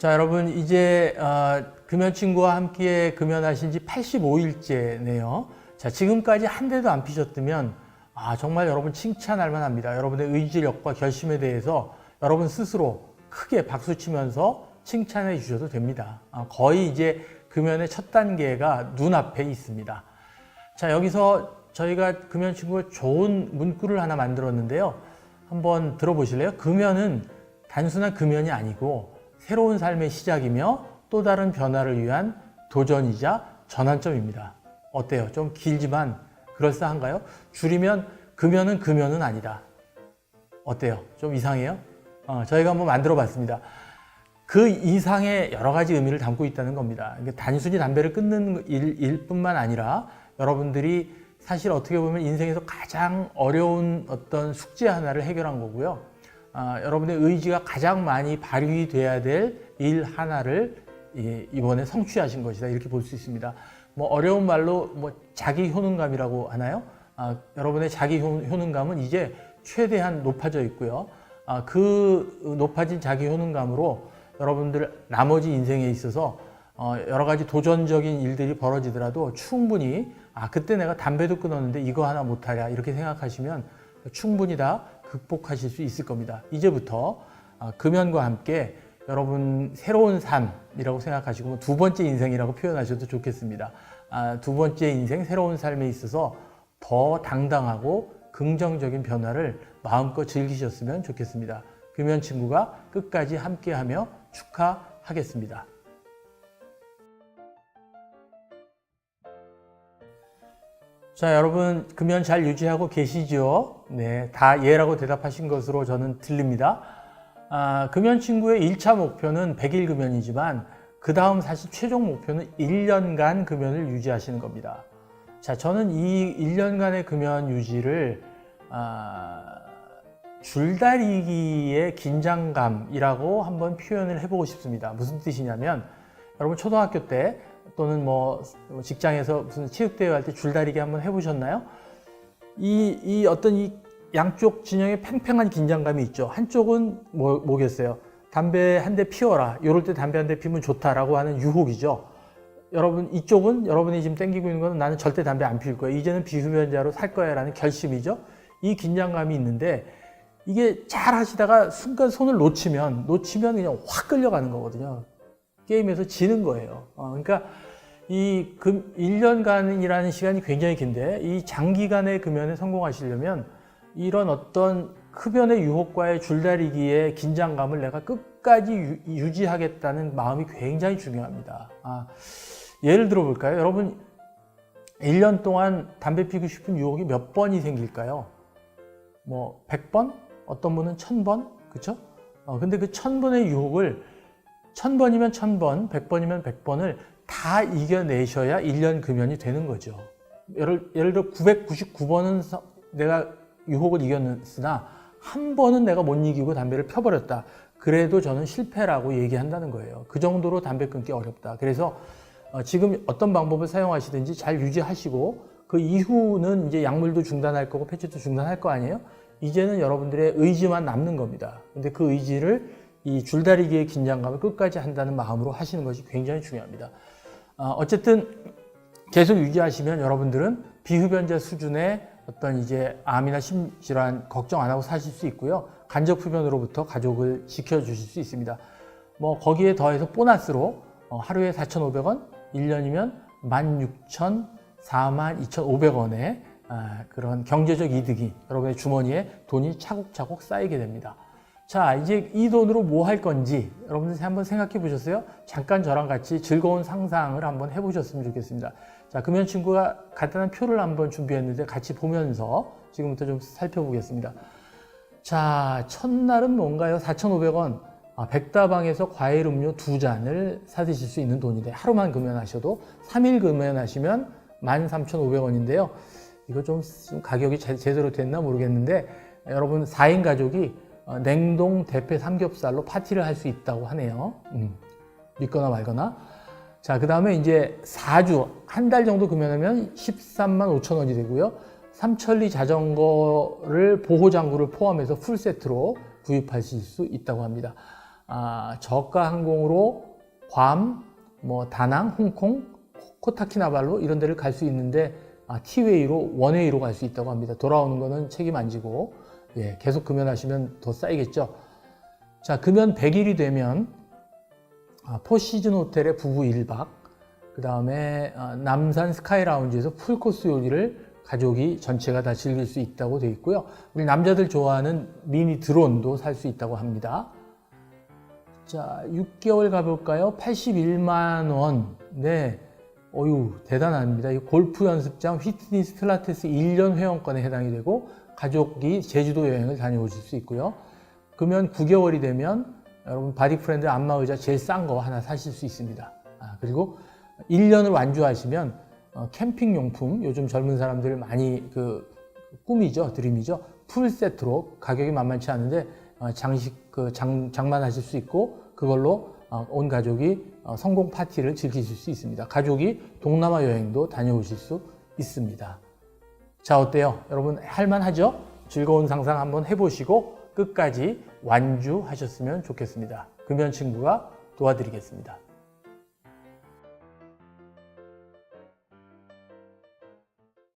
자, 여러분 이제 어, 금연 친구와 함께 금연하신 지 85일째네요. 자, 지금까지 한 대도 안 피셨다면 아, 정말 여러분 칭찬할 만합니다. 여러분의 의지력과 결심에 대해서 여러분 스스로 크게 박수 치면서 칭찬해 주셔도 됩니다. 아, 거의 이제 금연의 첫 단계가 눈앞에 있습니다. 자, 여기서 저희가 금연 친구가 좋은 문구를 하나 만들었는데요. 한번 들어보실래요? 금연은 단순한 금연이 아니고 새로운 삶의 시작이며 또 다른 변화를 위한 도전이자 전환점입니다. 어때요? 좀 길지만 그럴싸한가요? 줄이면 금연은 금연은 아니다. 어때요? 좀 이상해요? 어, 저희가 한번 만들어 봤습니다. 그 이상의 여러 가지 의미를 담고 있다는 겁니다. 단순히 담배를 끊는 일, 일 뿐만 아니라 여러분들이 사실 어떻게 보면 인생에서 가장 어려운 어떤 숙제 하나를 해결한 거고요. 아, 여러분의 의지가 가장 많이 발휘돼야 될 일 하나를 이- 이번에 성취하신 것이다 이렇게 볼 수 있습니다. 뭐 어려운 말로 뭐 자기 효능감이라고 하나요? 아, 여러분의 자기 효, 효능감은 이제 최대한 높아져 있고요. 아, 그 높아진 자기 효능감으로 여러분들 나머지 인생에 있어서 어, 여러 가지 도전적인 일들이 벌어지더라도 충분히 아 그때 내가 담배도 끊었는데 이거 하나 못하랴 이렇게 생각하시면 충분히 다 극복하실 수 있을 겁니다. 이제부터 아, 금연과 함께 여러분 새로운 삶이라고 생각하시고 뭐두 번째 인생이라고 표현하셔도 좋겠습니다. 아, 두 번째 인생 새로운 삶에 있어서 더 당당하고 긍정적인 변화를 마음껏 즐기셨으면 좋겠습니다. 금연 친구가 끝까지 함께하며 축하하겠습니다. 자, 여러분 금연 잘 유지하고 계시죠? 네, 다 예라고 대답하신 것으로 저는 들립니다. 아, 금연 친구의 1차 목표는 100일 금연이지만 그 다음 사실 최종 목표는 1년간 금연을 유지하시는 겁니다. 자, 저는 이 1년간의 금연 유지를 아, 줄다리기의 긴장감이라고 한번 표현을 해보고 싶습니다. 무슨 뜻이냐면 여러분 초등학교 때 또는 뭐 직장에서 무슨 체육대회 할 때 줄다리기 한번 해보셨나요? 이, 이 어떤 이 양쪽 진영에 팽팽한 긴장감이 있죠. 한쪽은 뭐, 뭐겠어요? 담배 한 대 피워라. 이럴 때 담배 한 대 피우면 좋다라고 하는 유혹이죠. 여러분 이쪽은 여러분이 지금 땡기고 있는 거는 나는 절대 담배 안 피울 거야. 이제는 비흡연자로 살 거야라는 결심이죠. 이 긴장감이 있는데 이게 잘 하시다가 순간 손을 놓치면 놓치면 그냥 확 끌려가는 거거든요. 게임에서 지는 거예요. 어, 그러니까 이 금, 1년간이라는 시간이 굉장히 긴데 이 장기간의 금연에 성공하시려면 이런 어떤 흡연의 유혹과의 줄다리기의 긴장감을 내가 끝까지 유, 유지하겠다는 마음이 굉장히 중요합니다. 아, 예를 들어 볼까요? 여러분 1년 동안 담배 피고 싶은 유혹이 몇 번이 생길까요? 뭐 100번? 어떤 분은 1000번? 그쵸? 어, 근데 그 1000번의 유혹을 1000번이면 1000번, 100번이면 100번을 다 이겨내셔야 1년 금연이 되는 거죠. 예를, 예를 들어 999번은 내가 유혹을 이겼으나 한 번은 내가 못 이기고 담배를 펴버렸다. 그래도 저는 실패라고 얘기한다는 거예요. 그 정도로 담배 끊기 어렵다. 그래서 어, 지금 어떤 방법을 사용하시든지 잘 유지하시고 그 이후는 이제 약물도 중단할 거고 패치도 중단할 거 아니에요? 이제는 여러분들의 의지만 남는 겁니다. 근데 그 의지를 이 줄다리기의 긴장감을 끝까지 한다는 마음으로 하시는 것이 굉장히 중요합니다. 어, 어쨌든 계속 유지하시면 여러분들은 비흡연자 수준의 어떤 이제 암이나 심질환 걱정 안 하고 사실 수 있고요. 간접 흡연으로부터 가족을 지켜주실 수 있습니다. 뭐 거기에 더해서 보너스로 어, 하루에 4,500원, 1년이면 16,000, 42,500원의 아, 그런 경제적 이득이 여러분의 주머니에 돈이 차곡차곡 쌓이게 됩니다. 자, 이제 이 돈으로 뭐 할 건지 여러분들 한번 생각해 보셨어요? 잠깐 저랑 같이 즐거운 상상을 한번 해 보셨으면 좋겠습니다. 자, 금연 친구가 간단한 표를 한번 준비했는데 같이 보면서 지금부터 좀 살펴보겠습니다. 자, 첫날은 뭔가요? 4,500원. 아, 백다방에서 과일 음료 두 잔을 사 드실 수 있는 돈인데 하루만 금연하셔도 3일 금연하시면 13,500원인데요. 이거 좀, 좀 가격이 제, 제대로 됐나 모르겠는데 여러분 4인 가족이 어, 냉동 대패 삼겹살로 파티를 할 수 있다고 하네요. 음, 믿거나 말거나. 자, 그 다음에 이제 4주, 한 달 정도 금연하면 13만 5천 원이 되고요. 삼천리 자전거를 보호장구를 포함해서 풀세트로 구입하실 수 있다고 합니다. 아, 저가 항공으로 괌, 뭐 다낭, 홍콩, 코타키나발루 이런 데를 갈 수 있는데 아, 티웨이로 원웨이로 갈 수 있다고 합니다. 돌아오는 거는 책임 안 지고 예, 계속 금연하시면 더 쌓이겠죠. 자, 금연 100일이 되면 아, 포시즌 호텔에 부부 1박, 그 다음에 아, 남산 스카이 라운지에서 풀코스 요리를 가족이 전체가 다 즐길 수 있다고 되어 있고요. 우리 남자들 좋아하는 미니 드론도 살 수 있다고 합니다. 자, 6개월 가볼까요? 81만 원. 네. 어유 대단합니다. 이 골프 연습장 휘트니스 필라테스 1년 회원권에 해당이 되고 가족이 제주도 여행을 다녀오실 수 있고요. 그러면 9개월이 되면 여러분 바디프렌드 안마 의자 제일 싼 거 하나 사실 수 있습니다. 아, 그리고 1년을 완주하시면 어, 캠핑 용품 요즘 젊은 사람들 많이 그 꿈이죠 드림이죠 풀 세트로 가격이 만만치 않은데 어, 장식 그 장, 장만하실 수 있고 그걸로 어, 온 가족이 어, 성공 파티를 즐기실 수 있습니다. 가족이 동남아 여행도 다녀오실 수 있습니다. 자 어때요? 여러분 할만하죠? 즐거운 상상 한번 해보시고 끝까지 완주하셨으면 좋겠습니다. 금연 친구가 도와드리겠습니다.